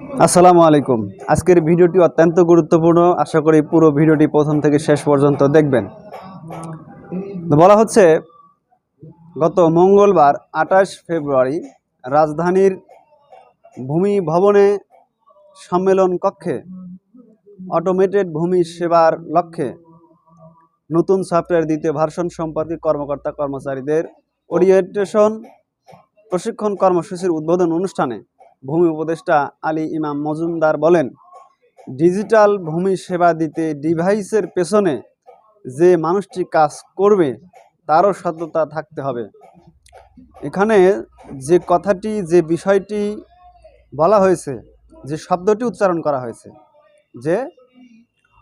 আসসালামু আলাইকুম। আজকের ভিডিওটি অত্যন্ত গুরুত্বপূর্ণ। আশা করি পুরো ভিডিওটি প্রথম থেকে শেষ পর্যন্ত দেখবেন। বলা হচ্ছে, গত মঙ্গলবার আঠাশ ফেব্রুয়ারি রাজধানীর ভূমি ভবনে সম্মেলন কক্ষে অটোমেটেড ভূমি সেবার লক্ষ্যে নতুন সফটওয়্যার দ্বিতীয় ভার্সন সম্পর্কে কর্মকর্তা কর্মচারীদের ওরিয়েন্টেশন প্রশিক্ষণ কর্মসূচির উদ্বোধন অনুষ্ঠানে ভূমি উপদেষ্টা আলী ইমাম মজুমদার বলেন, ডিজিটাল ভূমি সেবা দিতে ডিভাইসের পেছনে যে মানুষটি কাজ করবে, তারও সততা থাকতে হবে। এখানে যে কথাটি, যে বিষয়টি বলা হয়েছে, যে শব্দটি উচ্চারণ করা হয়েছে, যে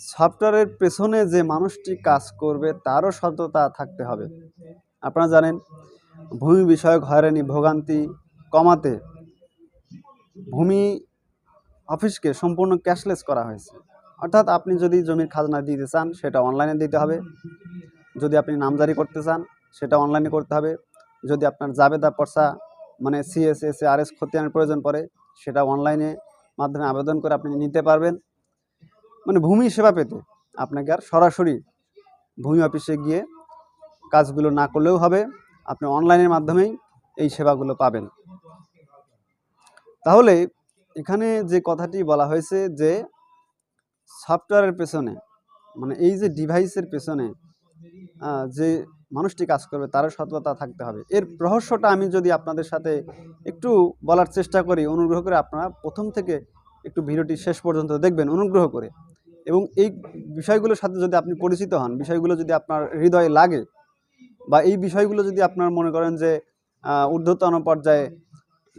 সফটওয়্যারের পেছনে যে মানুষটি কাজ করবে, তারও সততা থাকতে হবে। আপনারা জানেন, ভূমি বিষয়ক হয়রানি ভোগান্তি কমাতে ভূমি অফিসকে সম্পূর্ণ ক্যাশলেস করা হয়েছে। অর্থাৎ আপনি যদি জমির খাজনা দিতে চান, সেটা অনলাইনে দিতে হবে। যদি আপনি নামজারি করতে চান, সেটা অনলাইনে করতে হবে। যদি আপনার জাবেদা পর্সা মানে সিএসএস আর এস খতিয়ানের প্রয়োজন পড়ে, সেটা অনলাইনে মাধ্যমে আবেদন করে আপনি নিতে পারবেন। মানে ভূমি সেবা পেতে আপনাকে আর সরাসরি ভূমি অফিসে গিয়ে কাজগুলো না করলেও হবে। আপনি অনলাইনের মাধ্যমেই এই সেবাগুলো পাবেন। তাহলে এখানে যে কথাটি বলা হয়েছে যে সফটওয়্যারের পেছনে মানে এই যে ডিভাইসের পেছনে যে মানুষটি কাজ করবে তারও সততা থাকতে হবে। এর রহস্যটা আমি যদি আপনাদের সাথে একটু বলার চেষ্টা করি, অনুগ্রহ করে আপনারা প্রথম থেকে একটু ভিডিওটি শেষ পর্যন্ত দেখবেন, অনুগ্রহ করে। এবং এই বিষয়গুলোর সাথে যদি আপনি পরিচিত হন, বিষয়গুলো যদি আপনার হৃদয়ে লাগে বা এই বিষয়গুলো যদি আপনার মনে করেন যে ঊর্ধ্বতন পর্যায়ে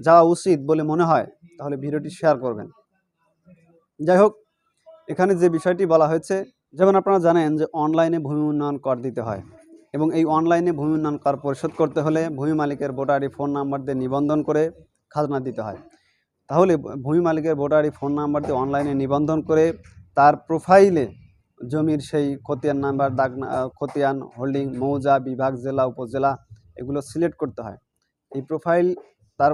যাওয়া উচিত বলে মনে হয়, তাহলে ভিডিওটি শেয়ার করবেন। যাই হোক, এখানে যে বিষয়টি বলা হয়েছে, যেমন আপনারা জানেন যে অনলাইনে ভূমি উন্নয়ন কর দিতে হয় এবং এই অনলাইনে ভূমি উন্নয়ন কর পরিশোধ করতে হলে ভূমি মালিকের ভোটারি ফোন নাম্বার দিয়ে নিবন্ধন করে খাজনা দিতে হয়। তাহলে ভূমি মালিকের ভোটারি ফোন নাম্বার দিয়ে অনলাইনে নিবন্ধন করে তার প্রোফাইলে জমির সেই খতিয়ান নাম্বার দাগ খতিয়ান হোল্ডিং মৌজা, বিভাগ, জেলা, উপজেলা এগুলো সিলেক্ট করতে হয়। এই প্রোফাইল তার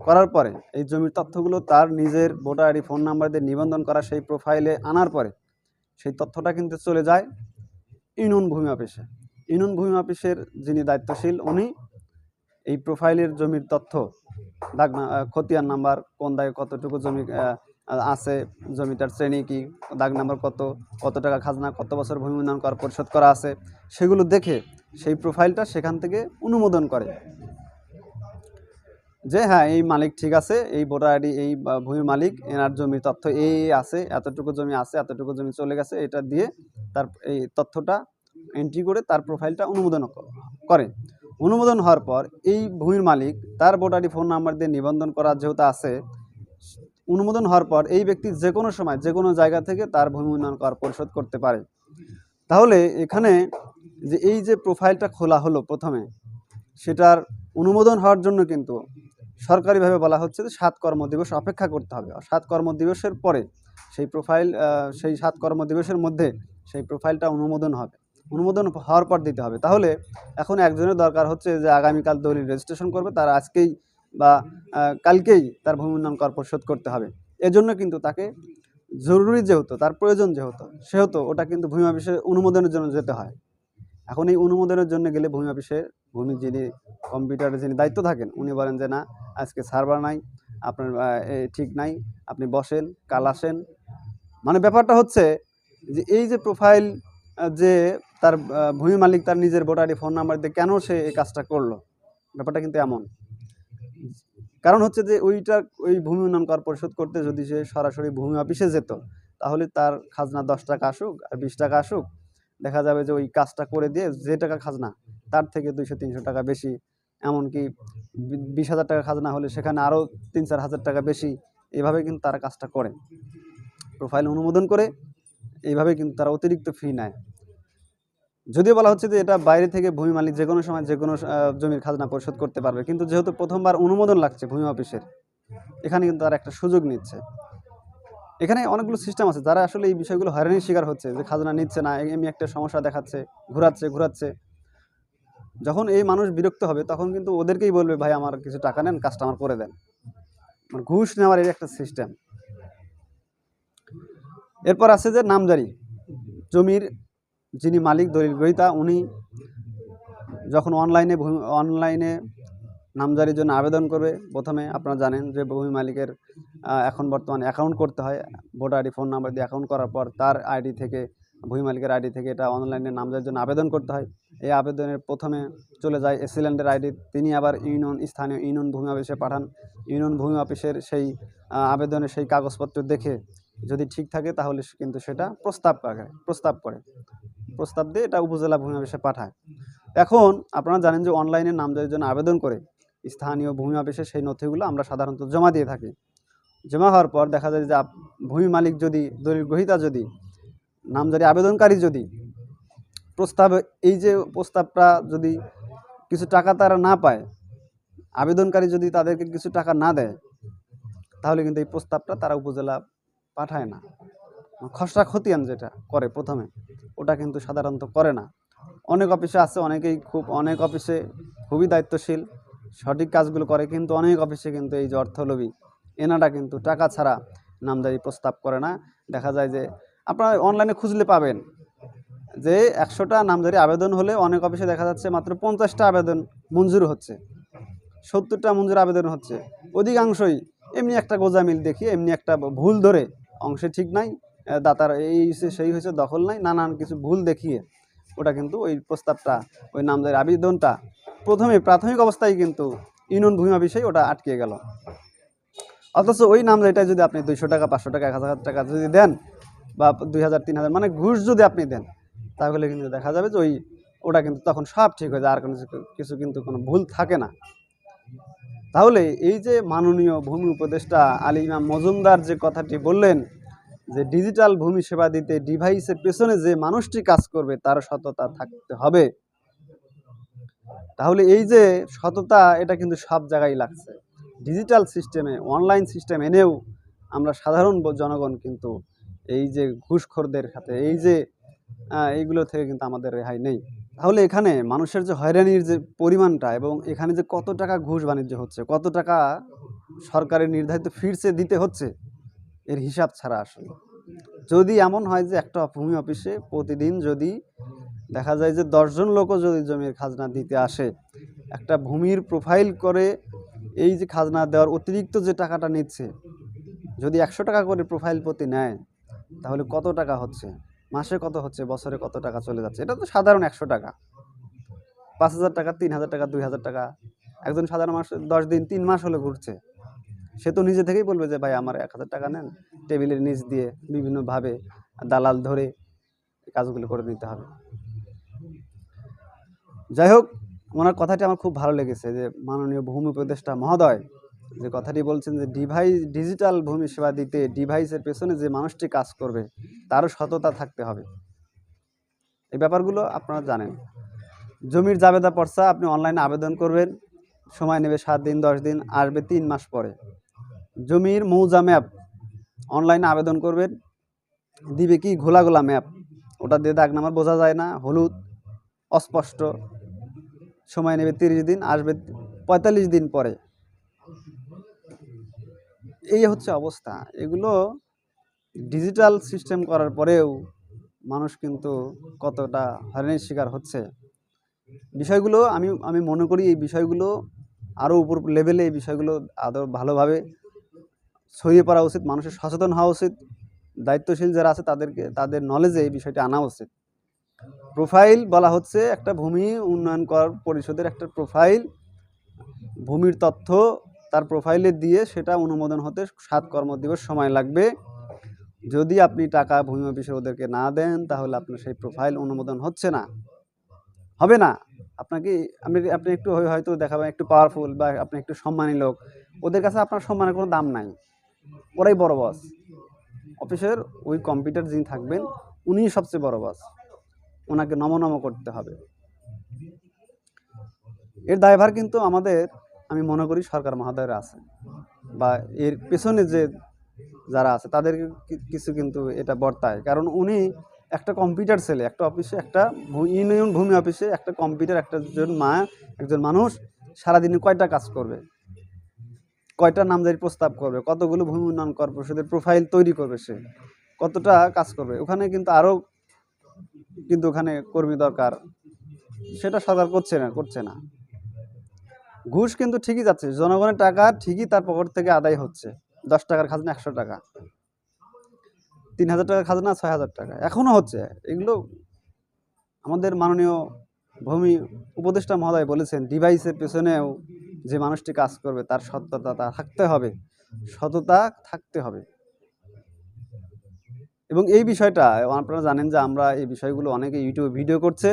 করার পরে এই জমির তথ্যগুলো তার নিজের ভোটার আইডি ফোন নাম্বার দিয়ে নিবন্ধন করা সেই প্রোফাইলে আনার পরে সেই তথ্যটা কিন্তু চলে যায় ইউনিয়ন ভূমি অফিসে। ইউনিয়ন ভূমি অফিসের যিনি দায়িত্বশীল উনি এই প্রোফাইলের জমির তথ্য আহ, খতিয়ান নাম্বার কোন দাগে কতটুকু জমি আছে জমিটার শ্রেণি কি দাগ নাম্বার কত কত টাকা খাজনা কত বছর ভূমি উন্নয়ন কর পরিশোধ করা আছে সেগুলো দেখে সেই প্রোফাইলটা সেখান থেকে অনুমোদন করে। যে হ্যাঁ এই মালিক ঠিক আছে, এই ভোটার আইডি, এই ভূমির মালিক, এনার জমির তথ্য এই আছে, এতটুকু জমি আছে, এতটুকু জমি চলে গেছে, এটা দিয়ে তার এই তথ্যটা এন্ট্রি করে তার প্রোফাইলটা অনুমোদন করে অনুমোদন হওয়ার পর এই ভূমির মালিক তার ভোটারি ফোন নাম্বার দিয়ে নিবন্ধন করা যেহেতু আছে, অনুমোদন হওয়ার পর এই ব্যক্তি যে কোনো সময় যে কোনো জায়গা থেকে তার ভূমি উন্নয়ন কর, পরিশোধ করতে পারে। তাহলে এখানে যে, এই যে প্রোফাইলটা খোলা হলো প্রথমে, সেটার অনুমোদন হওয়ার জন্য কিন্তু সরকারিভাবে বলা হচ্ছে যে সাত কর্মদিবস অপেক্ষা করতে হবে। আর সাত কর্মদিবসের পরে সেই প্রোফাইল সেই সাত কর্মদিবসের মধ্যে সেই প্রোফাইলটা অনুমোদন হবে। অনুমোদন হওয়ার পর দিতে হবে। তাহলে এখন একজনের দরকার হচ্ছে যে আগামীকাল দলিল রেজিস্ট্রেশন করবে, তার আজকেই বা কালকেই তার ভূমি উন্নয়ন কর পরিশোধ করতে হবে। এজন্য কিন্তু তাকে জরুরি যেহেতু, তার প্রয়োজন যেহেতু, সেহেতু ওটা কিন্তু ভূমি অফিসে অনুমোদনের জন্য যেতে হয়। এখন এই অনুমোদনের জন্য গেলে ভূমি অফিসে, ভূমি যিনি কম্পিউটারে যিনি দায়িত্ব থাকেন, উনি বলেন যে, না, আজকে সার্ভার নাই, আপনার ঠিক নাই, আপনি বসেন, কাল আসেন। মানে ব্যাপারটা হচ্ছে যে, এই যে প্রোফাইল যে তার ভূমি মালিক তার নিজের ভোটারি ফোন নাম্বার দিয়ে কেন সে এই কাজটা করল? ব্যাপারটা কিন্তু এমন। কারণ হচ্ছে যে, ওইটা, ওই ভূমি উন্নয়ন কর পরিশোধ করতে যদি সে সরাসরি ভূমি অফিসে যেত, তাহলে তার খাজনা দশ টাকা আসুক আর বিশ টাকা আসুক দেখা যাবে যে ওই কাজটা করে দিয়ে যে টাকা খাজনা, তার থেকে দুইশো, তিনশো টাকা বেশি। এমনকি বিশ হাজার টাকা খাজনা হলে সেখানে আরও তিন, চার হাজার টাকা বেশি। এভাবে কিন্তু তারা কাজটা করে। প্রোফাইল অনুমোদন করে এইভাবে কিন্তু তারা অতিরিক্ত ফি নেয়। যদিও বলা হচ্ছে যে এটা বাইরে থেকে ভূমি মালিক যে কোনো সময় যে কোনো জমির খাজনা পরিশোধ করতে পারবে। কিন্তু যেহেতু প্রথমবার অনুমোদন লাগছে ভূমি অফিসের, এখানে কিন্তু তারা একটা সুযোগ নিচ্ছে। এখানে অনেকগুলো সিস্টেম আছে, যারা আসলে এই বিষয়গুলো হয়রানির শিকার হচ্ছে, যে খাজনা নিচ্ছে না এমনি একটা সমস্যা দেখাচ্ছে, ঘোরাচ্ছে ঘোরাচ্ছে। যখন এই মানুষ বিরক্ত হবে, তখন কিন্তু ওদেরকেই বলবে, ভাই, আমার কিছু টাকা নেন কাজটা আমার করে দেন। মানে ঘুষ নেওয়ার এই একটা সিস্টেম এরপর আছে যে নামজারি। জমির যিনি মালিক, দলিল গ্রহীতা, উনি যখন অনলাইনে অনলাইনে নামজারির জন্য আবেদন করবে। প্রথমে আপনারা জানেন যে ভূমি মালিকের এখন বর্তমানে অ্যাকাউন্ট করতে হয়। ভোটার আইডি ফোন নাম্বার দিয়ে অ্যাকাউন্ট করার পর তার আইডি থেকে ভূমি মালিকের আইডি থেকে এটা অনলাইনে নামজারির জন্য আবেদন করতে হয়। এই আবেদনের প্রথমে চলে যায় এসিল্যান্ডের আইডি। তিনি আবার ইউনিয়ন, স্থানীয় ইউনিয়ন ভূমি অফিসে পাঠান। ইউনিয়ন ভূমি অফিসের সেই আবেদনের সেই কাগজপত্র দেখে যদি ঠিক থাকে তাহলে কিন্তু সেটা প্রস্তাব করে প্রস্তাব করে। প্রস্তাব দিয়ে এটা উপজেলা ভূমি অফিসে পাঠায়। এখন আপনারা জানেন যে অনলাইনে নামজারির জন্য আবেদন করে স্থানীয় ভূমি অফিসে সেই নথিগুলো আমরা সাধারণত জমা দিয়ে থাকি। জমা হওয়ার পর দেখা যায় যে ভূমি মালিক যদি, দলিল গ্রহীতা যদি, নামজারি আবেদনকারী যদি, প্রস্তাব এই যে প্রস্তাবটা যদি কিছু টাকা তারা না পায়, আবেদনকারী যদি তাদেরকে কিছু টাকা না দেয়, তাহলে কিন্তু এই প্রস্তাবটা তারা উপজেলা পাঠায় না। খসড়া খতিয়ান যেটা করে প্রথমে, ওটা কিন্তু সাধারণত করে না। অনেক অফিসে আছে, অনেকেই খুব, অনেক অফিসে খুবই দায়িত্বশীল। সঠিক কাজগুলো করে কিন্তু অনেক অফিসে কিন্তু এই যে অর্থলোভী, এনারা কিন্তু টাকা ছাড়া নামদারি প্রস্তাব করে না। দেখা যায় যে আপনারা অনলাইনে খুঁজলে পাবেন যে একশোটা নামজারি আবেদন হলে অনেক অফিসে দেখা যাচ্ছে মাত্র পঞ্চাশটা আবেদন মঞ্জুর হচ্ছে, সত্তরটা মঞ্জুর আবেদন হচ্ছে। অধিকাংশই এমনি একটা গোজামিল দেখিয়ে এমনি একটা ভুল ধরে, অংশে ঠিক নাই দাতার এই সেই হয়েছে দখল নাই, নানান কিছু ভুল দেখিয়ে ওটা কিন্তু ওই প্রস্তাবটা, ওই নামজারি আবেদনটা প্রথমে প্রাথমিক অবস্থায় কিন্তু ইউনিয়ন ভূমি অফিসেই ওটা আটকে গেল। অথচ ওই নামজারিটা যদি আপনি দুইশো টাকা, পাঁচশো টাকা, এক হাজার টাকা যদি দেন বা দুই হাজার, তিন হাজার মানে ঘুষ যদি আপনি দেন, তাহলে কিন্তু দেখা যাবে যে ওই ওটা কিন্তু তখন সব ঠিক হয়ে যায়, আর কোনো কিছু কিন্তু কোনো ভুল থাকে না। তাহলে এই যে মাননীয় ভূমি উপদেষ্টা আলী ইমাম মজুমদার যে কথাটি বললেন যে ডিজিটাল ভূমি সেবা দিতে ডিভাইসের পেছনে যে মানুষটি কাজ করবে, তার সততা থাকতে হবে। তাহলে এই যে সততা, এটা কিন্তু সব জায়গায় লাগছে। ডিজিটাল সিস্টেমে অনলাইন সিস্টেম এনেও আমরা সাধারণ জনগণ কিন্তু এই যে ঘুষখোরদের সাথে, এই যে এইগুলো থেকে কিন্তু আমাদের রেহাই নেই। তাহলে এখানে মানুষের যে হয়রানির যে পরিমাণটা এবং এখানে যে কত টাকা ঘুষ বাণিজ্য হচ্ছে, কত টাকা সরকারের নির্ধারিত ফিরসে দিতে হচ্ছে, এর হিসাব ছাড়া আসলে। যদি এমন হয় যে একটা ভূমি অফিসে প্রতিদিন যদি দেখা যায় যে দশজন লোকও যদি জমির খাজনা দিতে আসে, একটা ভূমির প্রোফাইল করে এই যে খাজনা দেওয়ার অতিরিক্ত যে টাকাটা নিচ্ছে, যদি একশো টাকা করে প্রোফাইল প্রতি নেয়, তাহলে কত টাকা হচ্ছে? মাসে কত হচ্ছে? বছরে কত টাকা চলে যাচ্ছে? এটা তো সাধারণ একশো টাকা। পাঁচ হাজার টাকা, তিন হাজার টাকা, দুই হাজার টাকা। একজন সাধারণ মাস দশ দিন, তিন মাস হলে ঘুরছে। সে তো নিজে থেকেই বলবে যে, ভাই, আমার এক হাজার টাকা নেন। টেবিলের নিচ দিয়ে বিভিন্নভাবে দালাল ধরে কাজগুলো করে নিতে হবে। যাই হোক ওনার কথাটি আমার খুব ভালো লেগেছে যে মাননীয় ভূমি উপদেষ্টা মহোদয় যে কথাটি বলছেন যে ডিভাইস ডিজিটাল ভূমি সেবা দিতে ডিভাইসের পেছনে যে মানুষটি কাজ করবে, তারও সততা থাকতে হবে। এই ব্যাপারগুলো আপনারা জানেন। জমির জাবেদা পর্চা আপনি অনলাইনে আবেদন করবেন, সময় নেবে সাত দিন, দশ দিন, আসবে তিন মাস পরে। জমির মৌজা ম্যাপ অনলাইনে আবেদন করবেন, দিবে কি ঘোলা ঘোলা ম্যাপ, ওটা দিয়ে দাগ নাম্বার বোঝা যায় না, হলুদ, অস্পষ্ট। সময় নেবে তিরিশ দিন, আসবে পঁয়তাল্লিশ দিন পরে। এই হচ্ছে অবস্থা। এগুলো ডিজিটাল সিস্টেম করার পরেও মানুষ কিন্তু কতটা হয়রানির শিকার হচ্ছে। বিষয়গুলো আমি আমি মনে করি এই বিষয়গুলো আরও উপর লেভেলে এই বিষয়গুলো আদৌ ভালোভাবে ছড়িয়ে পড়া উচিত, মানুষের সচেতন হওয়া উচিত, দায়িত্বশীল যারা আছে তাদেরকে, তাদের নলেজে এই বিষয়টি আনা উচিত। প্রোফাইল বলা হচ্ছে একটা ভূমি উন্নয়ন কর পরিষদের একটা প্রোফাইল। ভূমির তথ্য তার প্রোফাইলে দিয়ে সেটা অনুমোদন হতে সাত কর্মদিবস সময় লাগবে। যদি আপনি টাকা ভূমি অফিসে ওদেরকে না দেন, তাহলে আপনার সেই প্রোফাইল অনুমোদন হচ্ছে না। হবে না। আপনাকে, আপনি আপনি একটু হয়- হয়তো দেখাবেন, একটু পাওয়ারফুল বা আপনি একটু সম্মানী লোক। ওদের কাছে আপনার সম্মানের কোনো দাম নাই। ওরাই বড় বস অফিসের ওই কম্পিউটার যিনি থাকবেন, উনিই সবচেয়ে বড় বস ওনাকে নমনম করতে হবে। এর দায়ভার কিন্তু আমাদের, আমি মনে করি সরকার মহোদয়ের আছে। বা এর পেছনে যে যারা আছে তাদের কিছু কিন্তু এটা বর্তায়। কারণ উনি একটা কম্পিউটার ছেলে, একটা অফিসে, একটা ইউনিয়ন ভূমি অফিসে একটা কম্পিউটার, একটা জন মা, একজন মানুষ সারাদিনে কয়টা কাজ করবে? কয়টা নামজারি প্রস্তাব করবে? কতগুলো ভূমি উন্নয়ন কর্পোরেশনের প্রোফাইল তৈরি করবে সে? কতটা কাজ করবে? ওখানে কিন্তু আরও কিন্তু ওখানে কর্মী দরকার। সেটা সরকার করছে না করছে না। ঘুষ কিন্তু ঠিকই যাচ্ছে, জনগণের টাকা ঠিকই তার পকেট থেকে আদায় হচ্ছে। দশ টাকার খাজনা একশো টাকা। তিন হাজার টাকার খাজনা ছয় হাজার টাকা। এখনও হচ্ছে। এগুলো আমাদের মাননীয় ভূমি উপদেষ্টা মহোদয় বলেছেন, ডিভাইসের পেছনেও যে মানুষটি কাজ করবে, তার সততা থাকতে হবে। সততা থাকতে হবে। এবং এই বিষয়টা, আপনারা জানেন যে আমরা এই বিষয়গুলো অনেকে ইউটিউবে ভিডিও করছে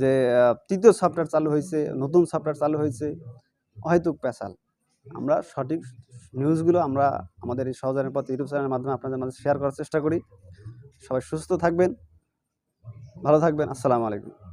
যে তৃতীয় সফটওয়্যার চালু হয়েছে, নতুন সফটওয়্যার চালু হয়েছে, হয়তো পেশাল। আমরা সঠিক নিউজগুলো আমরা আমাদের এই সহজানের পথ ইউটিউব চ্যানেলের মাধ্যমে আপনাদের মাঝে শেয়ার করার চেষ্টা করি। সবাই সুস্থ থাকবেন, ভালো থাকবেন, আসসালামু আলাইকুম।